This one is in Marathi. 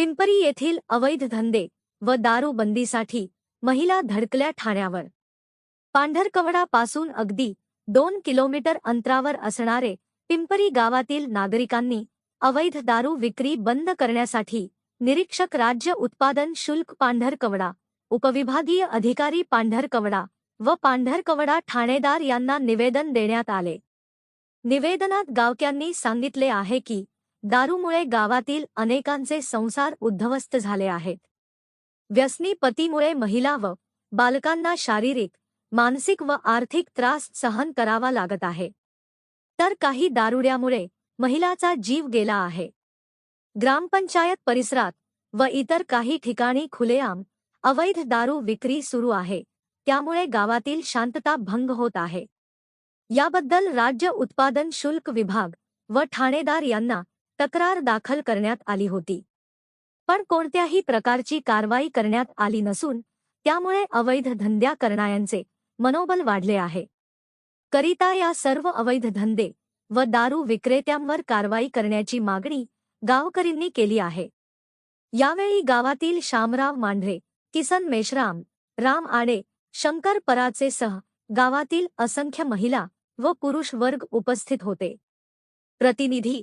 पिंपरी येथील अवैध धंदे व दारूबंदीसाठी महिला धडकल्या ठाण्यावर. पांढरकवडापासून अगदी दोन किलोमीटर अंतरावर असणारे पिंपरी गावातील नागरिकांनी अवैध दारू विक्री बंद करण्यासाठी निरीक्षक राज्य उत्पादन शुल्क पांढरकवडा उपविभागीय अधिकारी पांढरकवडा व पांढरकवडा ठाणेदार यांना निवेदन देण्यात आले. निवेदनात गावक्यांनी सांगितले आहे की दारूमुळे गावातील अनेकांचे संसार उद्ध्वस्त झाले आहेत. व्यसनी पतीमुळे महिला व बालकांना शारीरिक मानसिक व आर्थिक त्रास सहन करावा लागत आहे. तर काही दारुड्यामुळे महिलाचा जीव गेला आहे. ग्रामपंचायत परिसरात व इतर काही ठिकाणी खुलेआम अवैध दारू विक्री सुरू आहे. त्यामुळे गावातील शांतता भंग होत आहे. याबद्दल राज्य उत्पादन शुल्क विभाग व ठाणेदार यांना तक्रार दाखल करण्यात आली होती. पण कोणत्याही प्रकारची कारवाई करण्यात आली नसून त्यामुळे अवैध धंद्या करणाऱ्यांचे मनोबल वाढले आहे. करिता या सर्व अवैध धंदे व दारू विक्रेत्यांवर कारवाई करण्याची मागणी गावकरींनी केली आहे. यावेळी गावातील शामराव मांढरे किसन मेश्राम राम आडे शंकर पराचे सह गावातील असंख्य महिला व पुरुष वर्ग उपस्थित होते. प्रतिनिधी